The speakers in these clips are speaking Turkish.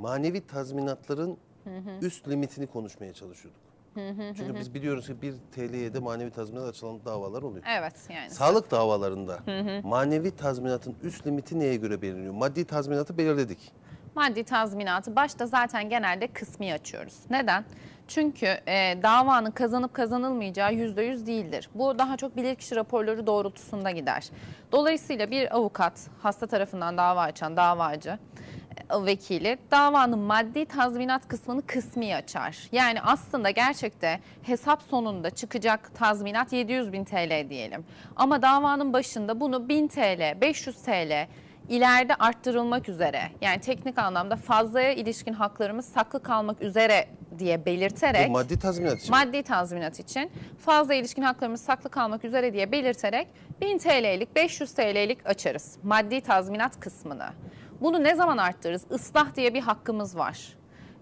manevi tazminatların üst limitini konuşmaya çalışıyorduk. Çünkü biz biliyoruz ki 1 TL'ye de manevi tazminat açılan davalar oluyor. Evet yani. Sağlık davalarında manevi tazminatın üst limiti neye göre belirleniyor? Maddi tazminatı belirledik. Maddi tazminatı başta zaten genelde kısmi açıyoruz. Neden? Çünkü e, davanın kazanıp kazanılmayacağı yüzde yüz değildir. Bu daha çok bilirkişi raporları doğrultusunda gider. Dolayısıyla bir avukat, hasta tarafından dava açan davacı, vekili davanın maddi tazminat kısmını kısmi açar. Yani aslında gerçekte hesap sonunda çıkacak tazminat 700 bin TL diyelim. Ama davanın başında bunu 1000 TL, 500 TL, ileride arttırılmak üzere yani teknik anlamda fazlaya ilişkin haklarımız saklı kalmak üzere diye belirterek Bu maddi tazminat için. maddi tazminat için fazla ilişkin haklarımız saklı kalmak üzere diye belirterek 1000 TL'lik 500 TL'lik açarız maddi tazminat kısmını. Bunu ne zaman arttırırız? Islah diye bir hakkımız var.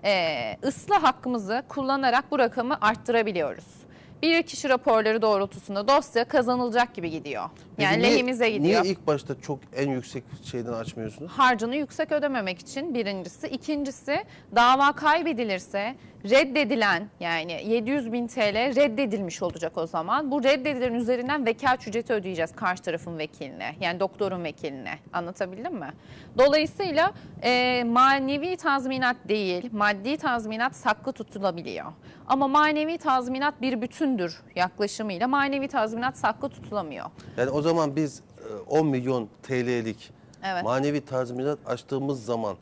Ee, ıslah hakkımızı kullanarak bu rakamı arttırabiliyoruz. Bir kişi raporları doğrultusunda dosya kazanılacak gibi gidiyor. Peki Yani niye- lehimize gidiyor Niye ilk başta çok en yüksek şeyden açmıyorsunuz? harcını yüksek ödememek için birincisi. ikincisi dava kaybedilirse reddedilen yani 700 bin TL reddedilmiş olacak o zaman. Bu reddedilerin üzerinden vekalet ücreti ödeyeceğiz karşı tarafın vekiline yani doktorun vekiline anlatabildim mi? Dolayısıyla e, manevi tazminat değil maddi tazminat saklı tutulabiliyor. Ama manevi tazminat bir bütündür yaklaşımıyla manevi tazminat saklı tutulamıyor. Yani o zaman biz e, 10 milyon TL'lik Evet. manevi tazminat açtığımız zaman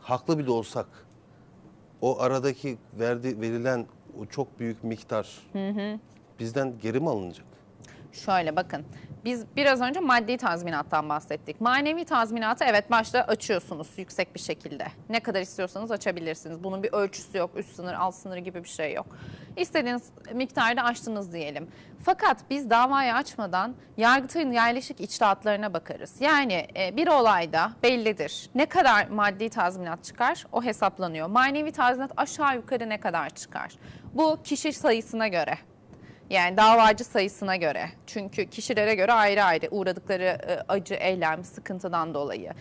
haklı bile olsak o aradaki verdi, verilen o çok büyük miktar bizden geri mi alınacak? Şöyle bakın. Biz biraz önce maddi tazminattan bahsettik. Manevi tazminatı evet başta açıyorsunuz yüksek bir şekilde. Ne kadar istiyorsanız açabilirsiniz. Bunun bir ölçüsü yok. Üst sınır, alt sınır gibi bir şey yok. İstediğiniz miktarda açtınız diyelim. Fakat biz davayı açmadan Yargıtay'ın yerleşik içtihatlarına bakarız. Yani e, bir olayda bellidir. Ne kadar maddi tazminat çıkar o hesaplanıyor. Manevi tazminat aşağı yukarı ne kadar çıkar? Bu kişi sayısına göre. Yani davacı sayısına göre. Çünkü kişilere göre ayrı ayrı uğradıkları e, acı, eylem, sıkıntıdan dolayı.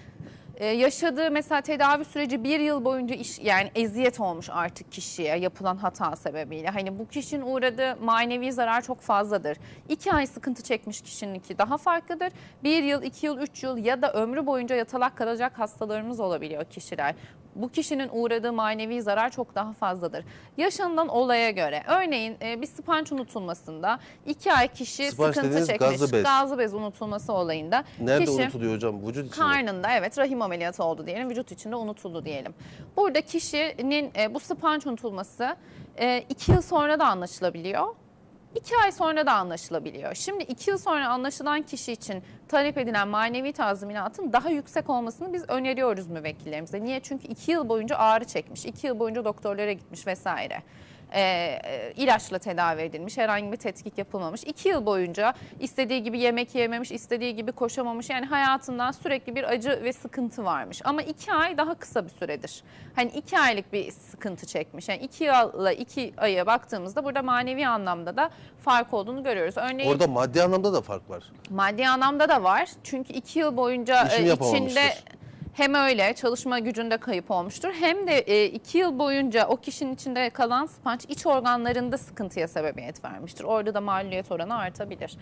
E, yaşadığı mesela tedavi süreci bir yıl boyunca iş yani eziyet olmuş artık kişiye yapılan hata sebebiyle. Hani bu kişinin uğradığı manevi zarar çok fazladır. İki ay sıkıntı çekmiş kişininki daha farklıdır. Bir yıl, iki yıl, üç yıl ya da ömrü boyunca yatalak kalacak hastalarımız olabiliyor kişiler bu kişinin uğradığı manevi zarar çok daha fazladır. Yaşanılan olaya göre örneğin e, bir spanç unutulmasında iki ay kişi Spanç sıkıntı dediğiniz çekmiş. gazlı bez. Gazlı bez unutulması olayında Nerede kişi unutuluyor hocam? Vücut içinde. karnında evet rahim ameliyatı oldu diyelim vücut içinde unutuldu diyelim. Burada kişinin e, bu spanç unutulması e, iki yıl sonra da anlaşılabiliyor. İki ay sonra da anlaşılabiliyor. Şimdi iki yıl sonra anlaşılan kişi için talep edilen manevi tazminatın daha yüksek olmasını biz öneriyoruz müvekkillerimize. Niye? Çünkü iki yıl boyunca ağrı çekmiş, iki yıl boyunca doktorlara gitmiş vesaire. Ee, e, ilaçla tedavi edilmiş, herhangi bir tetkik yapılmamış. İki yıl boyunca istediği gibi yemek yememiş, istediği gibi koşamamış. Yani hayatından sürekli bir acı ve sıkıntı varmış. Ama iki ay daha kısa bir süredir. Hani iki aylık bir sıkıntı çekmiş. Yani iki yılla iki aya baktığımızda burada manevi anlamda da fark olduğunu görüyoruz. Örneğin Orada maddi anlamda da fark var. Maddi anlamda da var. Çünkü iki yıl boyunca İşini e, yapamamıştır. içinde hem öyle çalışma gücünde kayıp olmuştur hem de e, iki yıl boyunca o kişinin içinde kalan spanç iç organlarında sıkıntıya sebebiyet vermiştir. Orada da maliyet oranı artabilir.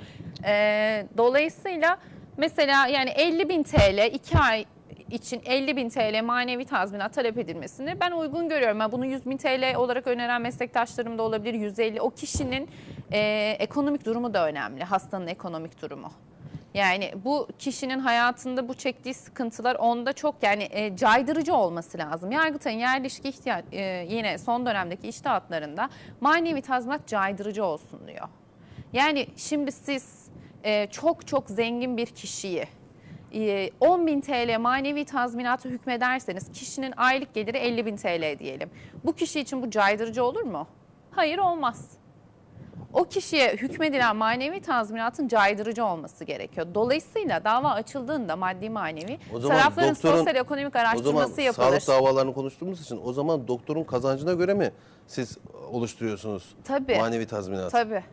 E, dolayısıyla mesela yani 50 bin TL iki ay için 50 bin TL manevi tazminat talep edilmesini ben uygun görüyorum. Ben bunu 100 bin TL olarak öneren meslektaşlarım da olabilir. 150 o kişinin e, ekonomik durumu da önemli. Hastanın ekonomik durumu. Yani bu kişinin hayatında bu çektiği sıkıntılar onda çok yani e, caydırıcı olması lazım. Yargıtay'ın yerleşik ihtiyaç e, yine son dönemdeki iştahatlarında manevi tazminat caydırıcı olsun diyor. Yani şimdi siz e, çok çok zengin bir kişiyi e, 10 bin TL manevi tazminatı hükmederseniz kişinin aylık geliri 50 bin TL diyelim. Bu kişi için bu caydırıcı olur mu? Hayır olmaz o kişiye hükmedilen manevi tazminatın caydırıcı olması gerekiyor. Dolayısıyla dava açıldığında maddi manevi O zaman tarafların doktorun- sosyal ekonomik O zaman araştırması yapılır. sağlık davalarını konuştuğumuz için o zaman doktorun kazancına göre mi siz oluşturuyorsunuz Tabii. manevi tazminat? Tabii.